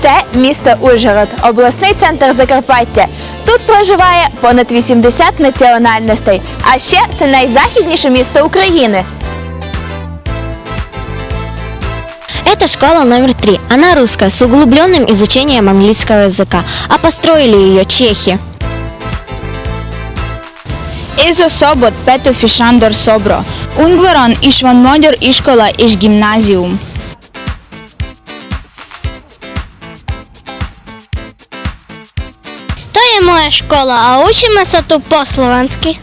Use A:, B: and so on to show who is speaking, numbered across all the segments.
A: Це місто Ужгород, обласний центр Закарпаття. Тут проживає понад 80 національностей. А ще це найзахідніше місто України.
B: Это школа номер три. Она русская, с углубленным изучением английского языка. А построили ее чехи.
C: Ez a szabad Petőfi Sándor szobra. Ungvaron is van magyar iskola és gimnázium.
B: Моя школа, а учимося тут по-словенськи.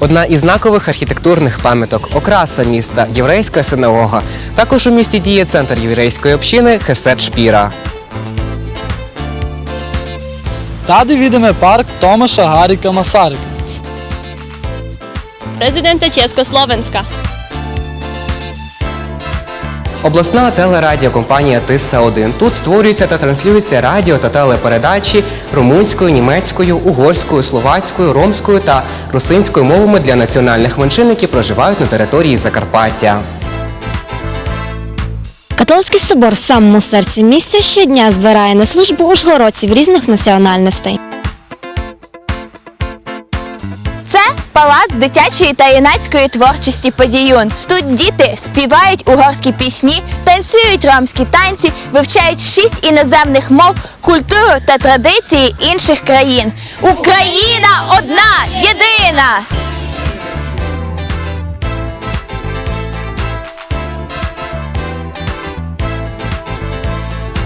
D: Одна із знакових архітектурних пам'яток окраса міста єврейська синагога. Також у місті діє центр єврейської общини Хесед Шпіра.
E: Tady vidíme park Tomaša Harika Masarika.
F: Президента Československa.
D: Обласна телерадіокомпанія Тисса 1 Тут створюються та транслюються радіо та телепередачі румунською, німецькою, угорською, словацькою, ромською та русинською мовами для національних меншин, які проживають на території Закарпаття.
B: Католицький собор в самому серці місця щодня збирає на службу ужгородців різних національностей.
A: Палац дитячої та юнацької творчості Подіюн. Тут діти співають угорські пісні, танцюють ромські танці, вивчають шість іноземних мов, культуру та традиції інших країн. Україна одна, єдина!